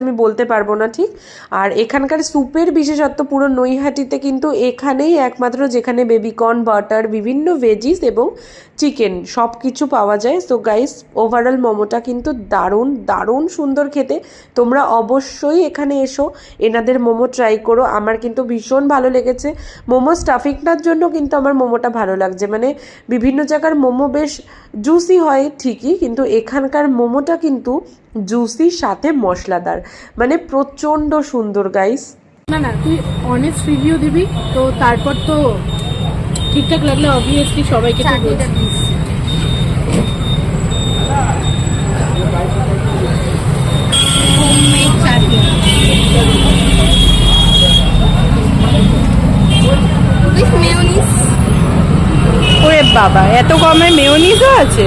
আমি বলতে পারব না, ঠিক? আর এখানকার স্যুপের বিশেষত্ব পুরো নৈহাটিতে কিন্তু এখানেই একমাত্র যেখানে বেবিকর্ন, বাটার, বিভিন্ন ভেজিস এবং চিকেন সব কিছু পাওয়া যায়। সো গাইস ওভারঅল মোমোটা কিন্তু দারুণ দারুণ সুন্দর খেতে। তোমরা অবশ্যই এখানে এসো, এনাদের মোমো ট্রাই করো। আমার কিন্তু ভীষণ ভালো লেগেছে। মোমো স্টাফিংটার জন্য কিন্তু আমার মোমোটা ভালো লাগছে। মানে বিভিন্ন জায়গার মোমো বেশ জুসি হয় ঠিকই, কিন্তু এখানকার মোমোটা কিন্তু জুসির সাথে মশলাদার। মানে প্রচণ্ড সুন্দর গাইস না না তুই অনেস্ট রিভিউ দিবি তো তারপর তো ঠিকঠাক লাগলে অবভিয়াসলি সবাইকে ওরে বাবা এত কমে মেয়নিজও আছে?